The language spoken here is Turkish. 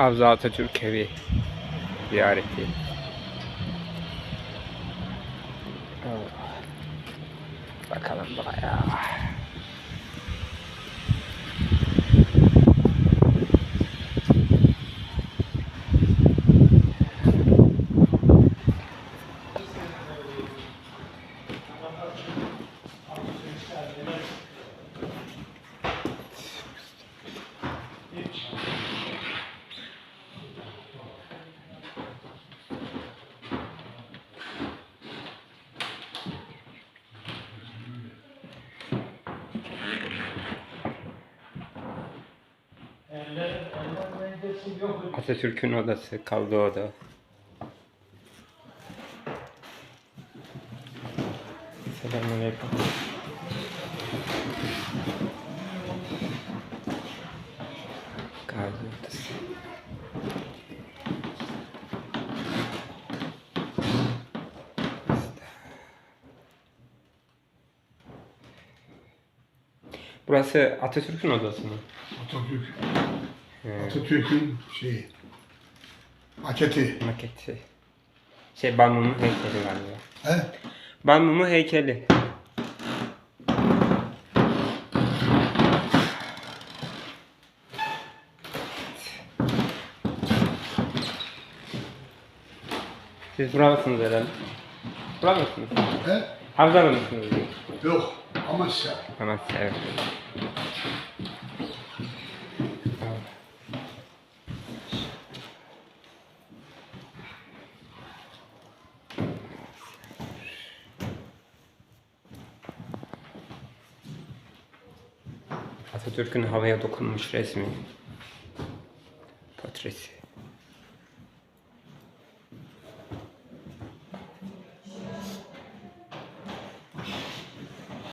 Havza Atatürk evi ziyareti. Oh. Bakalım buraya. Atatürk'ün odası kaldı oda. Selamünaleyküm. Gazi odası. Burası Atatürk'ün odası mı? Atatürk. He, Atatürk'ün şeyi. Maketi. maketi. Şey Banmumu heykeli galiba. He? Banmumu heykeli. Siz buralısınız herhalde. Buralı mısınız? He? Havzalı mısınız? Yok. Amasya. Amasya evet. Atatürk'ün havaya dokunmuş resmi. Portresi.